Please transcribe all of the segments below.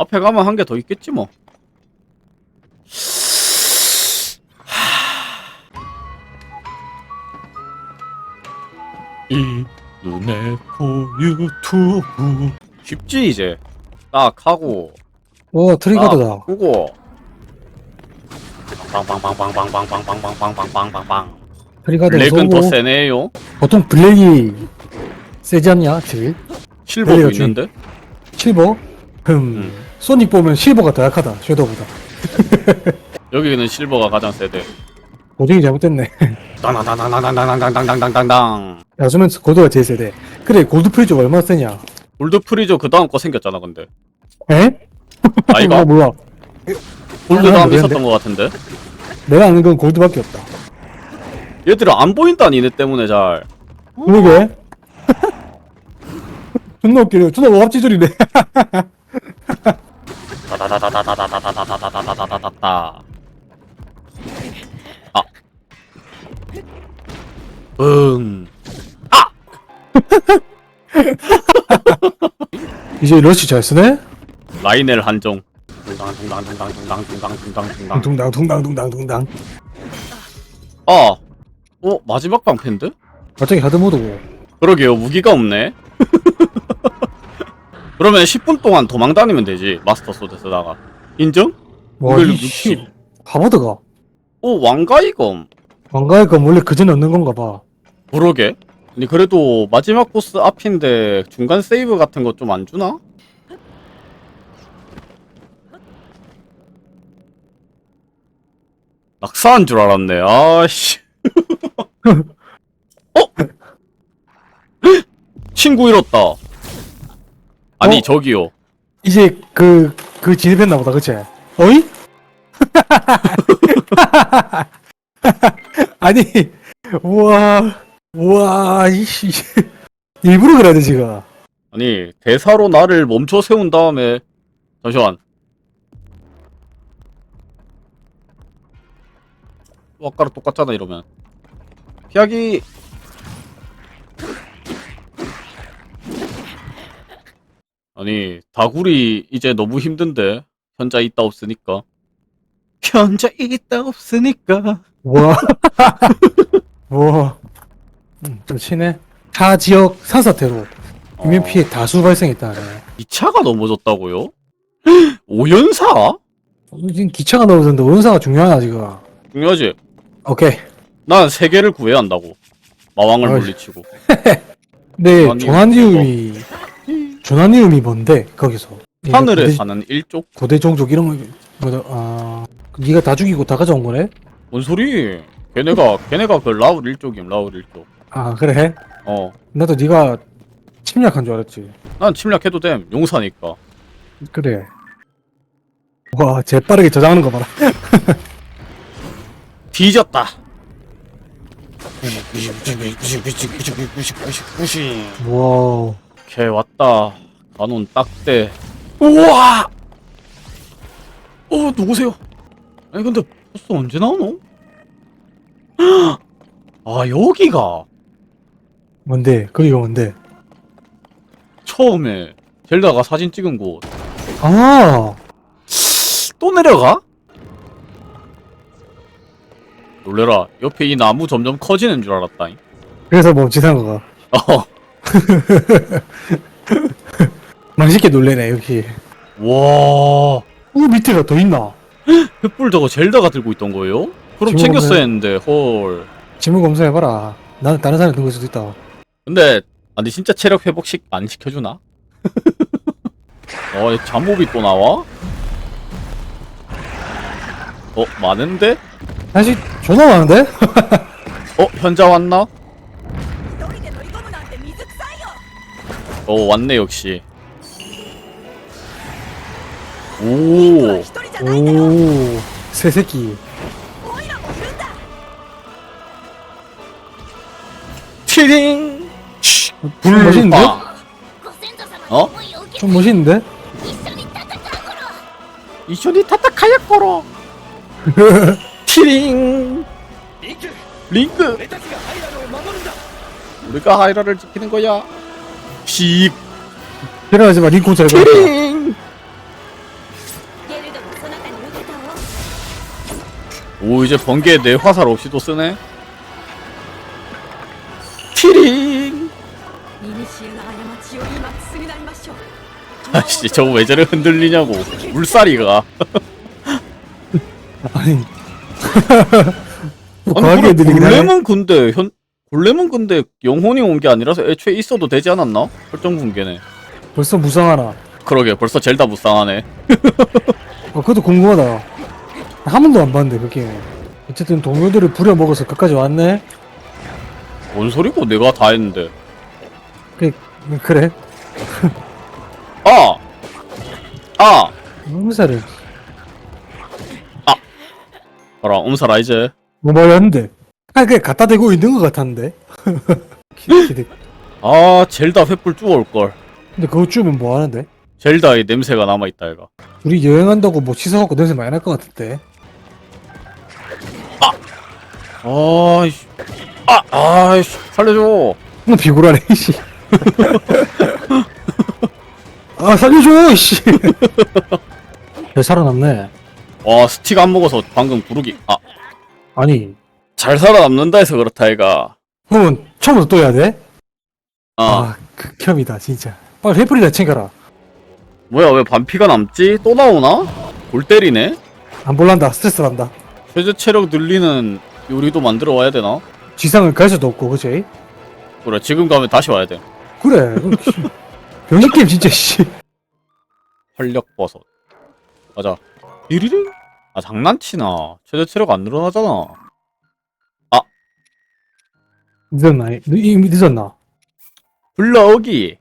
앞에 가면 한 개 더 있겠지 뭐. 이 눈에 코 유튜브 쉽지 이제 딱 하고 오 트리가드다. 끄고 빵빵빵빵빵빵빵빵빵빵빵빵빵빵 트리가드 블랙은 더 세네요 보통 블랙이 세지 않냐? 질 실버도 블랙이 있는데 실버? 흠 음. 소닉 보면 실버가 더 약하다 섀도우보다. 여기는 실버가 가장 세대 고정이 잘못됐네. 당당당당당당당당당당당 야수면 고도가 제일 세대. 그래 골드 프리즈가 얼마나 세냐? 골드 프리저 그 다음 거 생겼잖아 근데 에? 아 이거 몰라. 골드 아, 다음? 있었던 것 같은데 내가 아는 건 골드밖에 없다. 얘들은 안 보인다 니네 때문에 잘 그러게. 존나 웃기네. 존나 오합지졸이네. 다다다다다다다다다다다다다다다 아 응. 이제 러시 잘 쓰네? 라이넬 한정 둥당둥당둥당둥당둥당둥당 둥당 둥당 둥당 둥당. 아! 어? 마지막 방패인데? 갑자기 하드모드고. 그러게요 무기가 없네 그러면 10분 동안 도망 다니면 되지 마스터 소드 쓰다가 인정? 와, 이 씨. 하버드가. 오 왕가이검 왕가의 건 원래 그 전에 얻는 건가 봐. 그러게 근데 그래도 마지막 보스 앞인데 중간 세이브 같은 거 좀 안 주나? 낙사한 줄 알았네 아씨 어? 친구 잃었다 아니 어? 저기요 이제 그, 그 진입했나 보다, 그치? 어이? 아니, 우와, 우와, 이씨. 일부러 그래야 돼, 지금. 아니 대사로 나를 멈춰 세운 다음에 잠시만 또 아까랑 똑같잖아 이러면 피하기 아니 다구리 이제 너무 힘든데 현자 있다 없으니까 현자 있다 없으니까 우와. 우와. 음, 좀 치네. 타 지역 산사태로 인명 피해 다수 발생했다네. 이 차가 넘어졌다고요? 오연사? 지금 기차가 넘어졌는데 원사가 중요하나, 지금. 중요하지 오케이. 난 세계를 구해야 한다고 마왕을 어이. 물리치고 네, 조난이음. 조난이음이, 조난이음이 뭔데, 거기서? 하늘에 고대- 사는 일족? 고대 종족 이런 거 뭐다 아 네가 다 죽이고 다 가져온 거네? 뭔 소리? 걔네가 걔네가 그 라울 일족임 라울 일족. 아 그래? 어, 나도 네가 침략한 줄 알았지. 난 침략해도 됨 용사니까. 그래. 와 재빠르게 저장하는 거 봐라. 뒤졌다. 와 걔 왔다. 간온 딱대. 우와! 어 누구세요? 아니 근데 보스 언제 나오노? 아 여기가 뭔데? 거기가 뭔데? 처음에 젤다가 사진 찍은 곳. 아또 내려가? 놀래라. 옆에 이 나무 점점 커지는 줄 알았다잉. 그래서 멈칫한 거가 어. 망식게 놀래네 여기. 와. 우 밑에가 더 있나? 횃불 저거 젤다가 들고 있던 거예요? 그럼 챙겼어야 했는데 헐. 지문 검사해봐라. 나는 다른 사람이 든걸 수도 있다. 근데 아니 진짜 체력 회복식 안 시켜주나? 어 잠몹이 또 나와? 어 많은데? 사실 존나 많은데? 어 현자 왔나? 오 왔네 역시. 오. 오, 새 새끼. 티링. 불 멋있는데? 어? 좀 멋있는데? 이쇼니 타타카야 걸어. 티링. 링크. 우리가 하이라를 지키는 거야. 씩. 일어나지 마, 링콘 잘 가. 오, 이제 번개 내 화살 없이도 쓰네? 티링! 아씨, 저거 왜 저래 흔들리냐고. 물살이가. 아니. 아니, 과하게 물을- 해드리긴 현, 골렘은 근데 영혼이 온 게 아니라서 애초에 있어도 되지 않았나? 설정 붕괴네 벌써 무쌍하나. 그러게 벌써 젤다 무쌍하네 어, 그것도 궁금하다. 한 번도 안 봤는데, 그 게임. 어쨌든 동료들을 부려먹어서 끝까지 왔네? 뭔 소리고 내가 다 했는데 그, 그래. 아! 아! 음사를. 봐라 엄살아 이제 뭐 말했는데. 아, 그냥 갖다 대고 있는 것 같았는데. 기- 기대. 아 젤다 횃불 주워올걸 근데 그거 주면 뭐 하는데? 젤다의 냄새가 남아있다 얘가 우리 여행한다고 뭐 씻어갖고 냄새 많이 날 것 같은데. 아이씨 아! 아이씨 살려줘 뭐 비굴하네, 씨. 아, 살려줘, 씨. 왜 살아남네? 와 스틱 안 먹어서 방금 구르기 아 아니, 잘 살아남는다 해서 그렇다 얘가 그러면 처음부터 또 해야 돼? 아 아, 극혐이다, 진짜. 빨리 해프리다 챙겨라. 뭐야 왜 반피가 남지? 또 나오나? 골 때리네? 안 볼란다, 스트레스 난다. 최저 체력 늘리는 요리도 만들어 와야 되나? 지상을 갈 수도 없고, 그치? 그래 지금 가면 다시 와야 돼 그래. 병신 게임 진짜, 씨. 활력 버섯 가자 이리링 아 장난치나 최저 체력 안 늘어나잖아 늦었나? 늦- 이미 늦었나? 불러오기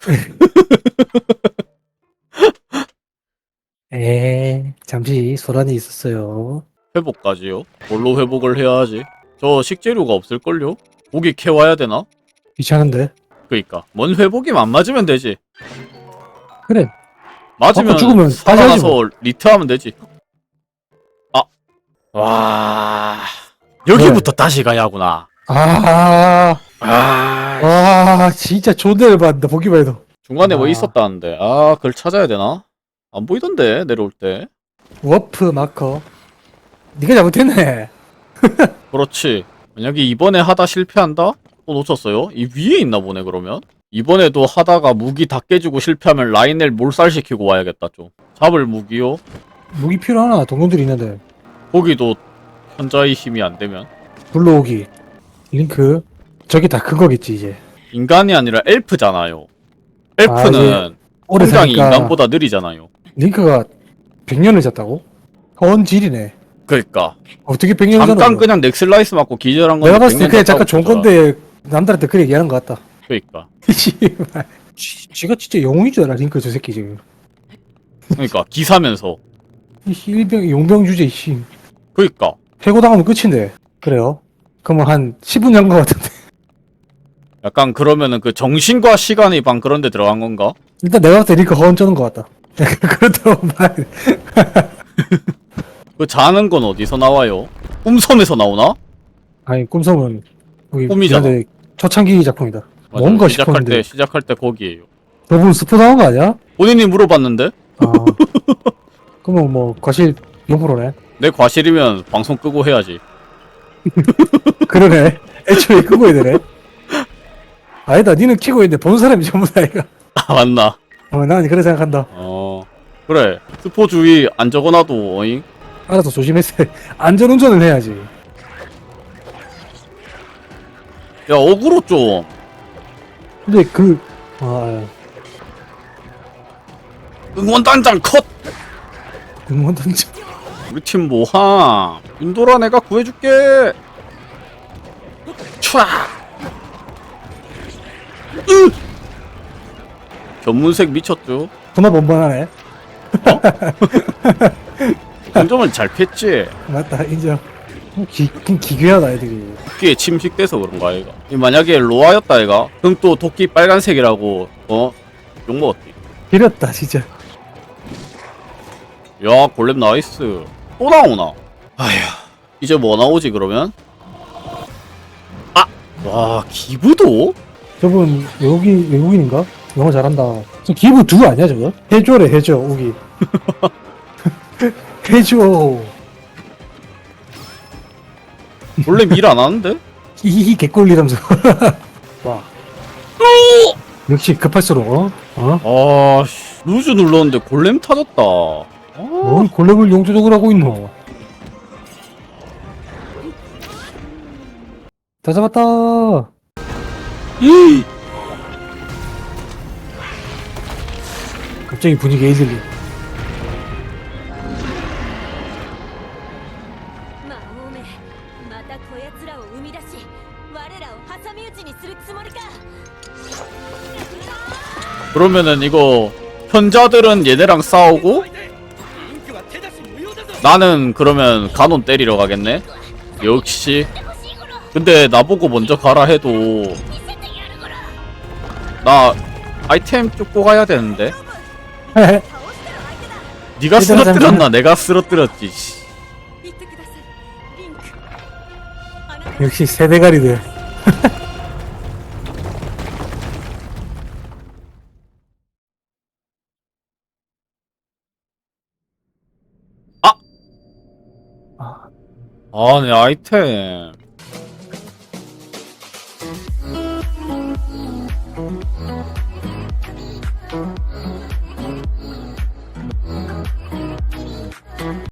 에 잠시 소란이 있었어요. 회복까지요? 뭘로 회복을 해야 하지? 저 식재료가 없을걸요? 고기 캐와야 되나? 귀찮은데. 그니까 뭔 회복이면 안 맞으면 되지 그래. 맞으면 맞고 죽으면 다시 하지 뭐. 리트하면 되지 아. 와 여기부터 다시 가야 하구나 아, 아 와, 진짜 존대를 받는다, 보기만 해도. 중간에 뭐 아. 있었다는데 아 그걸 찾아야 되나? 안 보이던데 내려올 때 워프 마커. 니가 잘못했네. 그렇지 만약에 이번에 하다 실패한다? 또 놓쳤어요? 이 위에 있나 보네 그러면 이번에도 하다가 무기 다 깨지고 실패하면 라인을 몰살시키고 와야겠다 좀 잡을 무기요? 무기 필요하나? 동료들이 있는데. 거기도 현자의 힘이 안 되면 불러오기. 링크. 저기 다큰 거겠지, 이제. 인간이 아니라 엘프잖아요 아, 엘프는 오래 성장이 사니까 인간보다 느리잖아요 링크가 100년을 잤다고? 헌질이네. 그러니까 어떻게 100년을 잤나? 잠깐 그냥 넥슬라이스 맞고 기절한 건데 내가 봤을 때 100년 그냥 잠깐 좋은. 건데 남들한테 그렇게 얘기하는 것 같다. 그러니까 씨발. 지- 지가 진짜 영웅인 줄 알아, 링크 저 새끼 지금. 그러니까 기사면서 이 씨, 일병, 용병 주제, 씨. 그러니까 해고당하면 끝인데. 그래요? 그러면 한 10분 잔것 같은데. 약간 그러면은 그 정신과 시간의 방 그런 데 들어간 건가? 일단 내가 봤을 때 링크 허언 쩌는 것 같다. 그렇다고 말. 그 자는 건 어디서 나와요? 꿈섬에서 나오나? 아니, 꿈섬은. 거기 꿈이잖아. 미안한데 초창기 작품이다. 맞아, 뭔가 시작할 싶었는데. 때 시작할 때 거기에요. 저분 스포 나온 거 아니야? 본인이 물어봤는데 아. 그러면 뭐, 과실 0%네. 내 과실이면 방송 끄고 해야지. 그러네. 애초에 끄고 해야 되네. 아니다, 니는 키고 있는데 본 사람이 전부 다 이가. 아 맞나? 어, 난 그래 생각한다. 어 그래 스포 주의 안 적어놔도 어잉? 알아서 조심했어. 안전운전을 해야지. 야 어그로 좀. 근데 그, 아, 응원단장 컷. 응원 던져. 우리 팀 모함. 윤도라 내가 구해줄게. 촤. 으. 견문색 미쳤죠. 전화 번번하네. 공점을 잘 폈지. 맞다, 인정. 기, 기, 기괴하다, 애들이. 토끼에 침식돼서 그런가 얘가. 이 만약에 로아였다 얘가. 그럼 또 토끼 빨간색이라고 어? 욕 먹었지. 기렸다, 진짜. 야 골렘 나이스. 또 나오나? 아휴. 이제 뭐 나오지 그러면? 아! 와 기부도? 저분 외국인, 외국인인가? 영어 잘한다. 저 기부 두 아니야, 저거? 해줘래, 해줘, 우기. 해줘. 원래 일 안 하는데? 이 개꿀리라면서. 와. 역시 급할수록 어? 어? 아, 씨. 루즈 눌렀는데 골렘 타졌다. 뭔 골렘을 용조적으로 하고 있노? 다 잡았다. 이. 갑자기 분위기 에이들리. 그러면은 이거 현자들은 얘네랑 싸우고 나는 그러면 간혼 때리러 가겠네? 역시. 근데 나보고 먼저 가라 해도 나 아이템 쫓고 가야 되는데. 네가 쓰러뜨렸나? 내가 쓰러뜨렸지 역시 세대가리들. 아, 내 아이템.